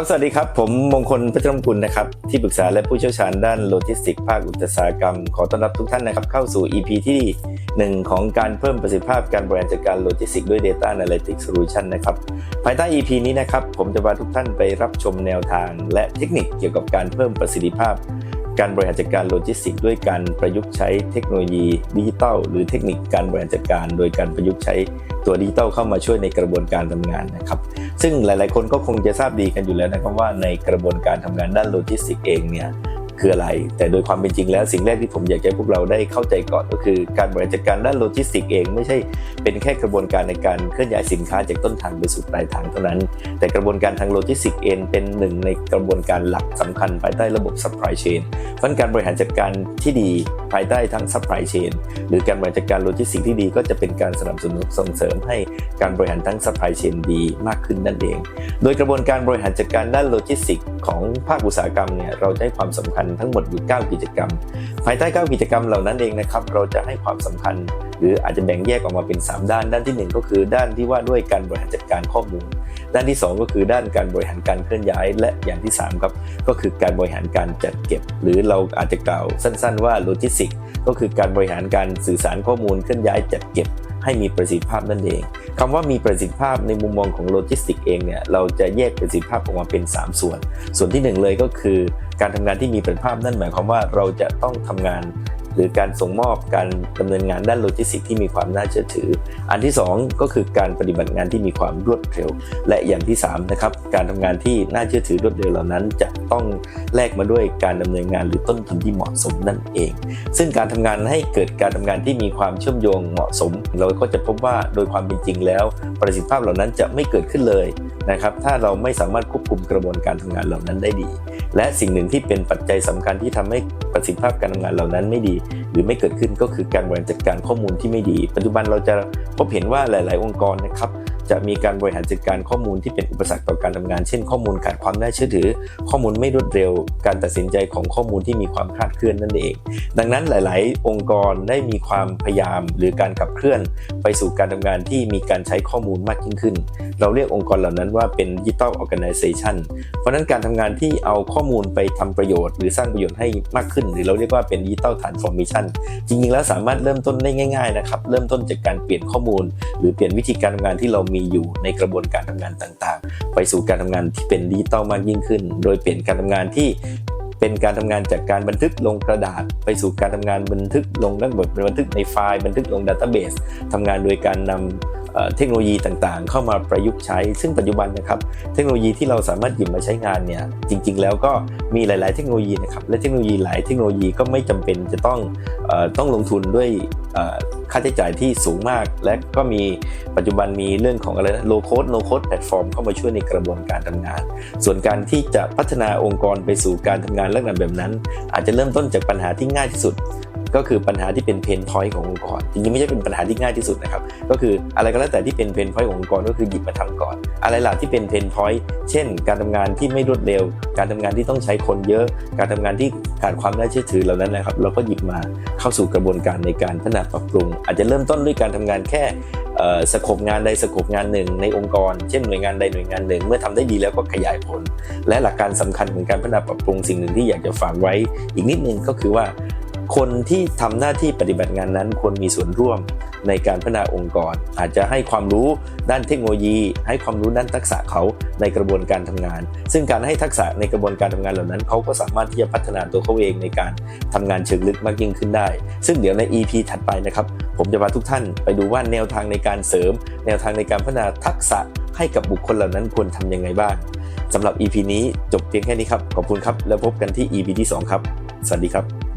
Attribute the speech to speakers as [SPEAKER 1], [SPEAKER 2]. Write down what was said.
[SPEAKER 1] ครับสวัสดีครับ ผมมงคลพัชรมกุลนะครับที่ปรึกษาและผู้เชี่ยวชาญด้านโลจิสติกส์ภาคอุตสาหกรรม ขอต้อนรับทุกท่านนะครับ เข้าสู่ EP ที่ 1 ของการเพิ่มประสิทธิภาพการบริหารจัดการโลจิสติกส์ด้วย Data Analytics Solution นะครับ ภายใต้ EP นี้นะครับ ผมจะพาทุกท่านไปรับชมแนวทาง และเทคนิคเกี่ยวกับการเพิ่มประสิทธิภาพ การบริหารจัดการโลจิสติกส์ด้วยการประยุกต์ใช้เทคโนโลยีดิจิทัลหรือเทคนิคการบริหารจัดการ โดยการประยุกต์ใช้ตัวดิจิทัลเข้ามาช่วยในกระบวนการทำงานนะครับซึ่งหลาย ๆ คนก็คงจะทราบดีกันอยู่แล้วนะครับว่าในกระบวนการทำงานด้านโลจิสติกส์เองเนี่ย คืออะไร แต่โดยความเป็นจริงแล้วสิ่งแรกที่ผมอยากให้พวกเราได้เข้าใจก่อนก็คือ การบริหารจัดการด้านโลจิสติกส์เองไม่ใช่เป็นแค่กระบวนการในการเคลื่อนย้ายสินค้าจากต้นทางไปสู่ปลายทางเท่านั้น แต่กระบวนการทางโลจิสติกส์เองเป็นหนึ่งในกระบวนการหลักสำคัญภายใต้ระบบ supply chain เพราะฉะนั้นการบริหารจัดการที่ดีภายใต้ทั้ง supply chain หรือการบริหารจัดการโลจิสติกส์ที่ดีก็จะเป็นการสนับสนุนส่งเสริมให้การบริหารทั้ง supply chain ดีมากขึ้นนั่นเอง โดยกระบวนการบริหารจัดการด้านโลจิสติกส์ ของภาคอุตสาหกรรมเนี่ยเราจะให้ความสำคัญทั้งหมดอยู่ 9 กิจกรรม ภายใต้ 9 กิจกรรมเหล่านั้นเองนะครับเราจะให้ความสำคัญ หรืออาจจะแบ่งแยกออกมาเป็น 3 ด้าน ด้านทีหนึ่1 ก็คือด้านที่ว่าด้วยการบริหารจัดการข้อมูล ด้านที่ 2 ก็คือด้านการบริหารการเคลื่อนย้าย และอย่างที่ 3 ครับ ก็คือการบริหารการจัดเก็บ หรือเราอาจจะกล่าวสั้น ๆ ว่าโลจิสติกก็คือการบริหารการสื่อสารข้อมูลเคลื่อนย้ายจัดเก็บ ให้มีประสิทธิภาพนั่นเองคำว่ามีประสิทธิภาพในมุมมองของโลจิสติกเองเนี่ยเราจะแยกประสิทธิภาพออกมาเป็น 3 ส่วน ส่วนที่ 1 เลยก็คือ การทำงานที่มีประสิทธิภาพนั่นหมายความว่าเราจะต้องทำงาน รือการส่งมอบการดำเนินงานด้านโลจิสติกที่มีความน่าเชื่อถือ อันที่ 2 ก็คือการปฏิบัติงานที่มีความรวดเร็ว และอย่างที่3นะครับการทำงานที่น่าเชื่อถือรวดเร็วเหล่านั้น จะต้องแลกมาด้วยการดำเนินงานหรือต้นทุนที่เหมาะสมนั่นเอง ซึ่งการทำงานให้เกิดการทำงานที่มีความเชื่อมโยงเหมาะสม เราก็จะพบว่าโดยความเป็นจริงแล้ว ประสิทธิภาพเหล่านั้นจะไม่เกิดขึ้นเลยนะครับถ้าเราไม่สามารถควบคุมกระบวนการทำงานเหล่านั้นได้ดี และสิ่งหนึ่งที่เป็นปัจจัยสำคัญที่ทำให้ประสิทธิภาพการทำงานเหล่านั้นไม่ดีหรือไม่เกิดขึ้นก็คือการบริหารจัดการข้อมูลที่ไม่ดี ปัจจุบันเราจะพบเห็นว่าหลาย ๆ องค์กรนะครับจะมีการบริหารจัดการข้อมูลที่เป็นอุปสรรคต่อการทำงาน เช่นข้อมูลขาดความน่าเชื่อถือ ข้อมูลไม่รวดเร็ว การตัดสินใจของข้อมูลที่มีความคลาดเคลื่อนนั่นเอง ดังนั้นหลาย ๆ องค์กรได้มีความพยายาม หรือการขับ เคลื่อน ไปสู่การทำงานที่มีการใช้ข้อมูลมากยิ่งขึ้น เราเรียกองค์กรเหล่านั้นว่าเป็น digital organization เพราะนั้นการทำงานที่เอาข้อมูลไปทำประโยชน์ หรือสร้างประโยชน์ให้มากขึ้น หรือเราเรียกว่าเป็น digital transformation จริงๆแล้วสามารถเริ่มต้นได้ง่ายๆนะครับเริ่มต้นจากการเปลี่ยนข้อมูล หรือเปลี่ยนวิธีการทำงานที่เรามีอยู่ในกระบวนการทำงานต่างๆ ไปสู่การทำงานที่เป็นดิจิตอลมากยิ่งขึ้น โดยเปลี่ยนการทำงานที่ เป็นการทำงานจากการบันทึกลงกระดาษ ไปสู่การทำงานบันทึกลงระบบบันทึกในไฟล์บันทึกลงดัตเตอร์เบสทำงานโดยการนำ เทคโนโลยีต่างๆ เข้ามาประยุกต์ใช้ ซึ่งปัจจุบันนะครับเทคโนโลยีที่เราสามารถหยิบมาใช้งานเนี่ยจริง ๆ แล้วก็มีหลาย ๆ เทคโนโลยีนะครับและเทคโนโลยีหลายเทคโนโลยีก็ไม่จำเป็นจะต้องอต้องลงทุนด้วยค่าใช้จ่ายที่สูงมาก และก็มีปัจจุบันมีเรื่องของอะไรนะ low code no code platform เข้ามาช่วยในกระบวนการทำงาน ส่วนการที่จะพัฒนาองค์กรไปสู่การทำงานลักษณะแบบนั้น อาจจะเริ่มต้นจากปัญหาที่ง่ายที่สุด ก็คือปัญหาที่เป็นเพนพอยต์ขององค์กรจริงๆไม่ใช่เป็นปัญหาที่ง่ายที่สุดนะครับก็คืออะไรก็แล้วแต่ที่เป็นเพนพอยต์ขององค์กรก็คือหยิบมาทำก่อน อะไรหล่ะที่เป็นเพนพอยต์เช่น การทำงานที่ไม่รวดเร็ว การทำงานที่ต้องใช้คนเยอะ การทำงานที่ขาดความน่าเชื่อถือเหล่านั้นนะครับ เราก็หยิบมาเข้าสู่กระบวนการในการพัฒนาปรับปรุง อาจจะเริ่มต้นด้วยการทำงานแค่สกบงานใดสกบงานหนึ่งในองค์กร เช่นหน่วยงานใดหน่วยงานหนึ่ง เมื่อทำได้ดีแล้วก็ขยายผล และหลักการสำคัญของการพัฒนาปรับปรุงสิ่งหนึ่งที่อยากจะฝากไว้อีกนิดนึงก็คือว่า คนที่ทำหน้าที่ปฏิบัติงานนั้นควรมีส่วนร่วมในการพัฒนาองค์กร อาจจะให้ความรู้ด้านเทคโนโลยี ให้ความรู้ด้านทักษะเขาในกระบวนการทำงาน ซึ่งการให้ทักษะในกระบวนการทำงานเหล่านั้น เขาก็สามารถที่จะพัฒนาตัวเขาเองในการทำงานเชิงลึกมากยิ่งขึ้นได้ ซึ่งเดี๋ยวใน EP ถัดไปนะครับ ผมจะพาทุกท่านไปดูว่าแนวทางในการเสริม แนวทางในการพัฒนาทักษะให้กับบุคคลเหล่านั้นควรทำยังไงบ้างสำหรับ EP นี้จบเพียงแค่นี้ครับ ขอบคุณครับ แล้วพบกันที่ EP ที่สองครับ สวัสดีครับ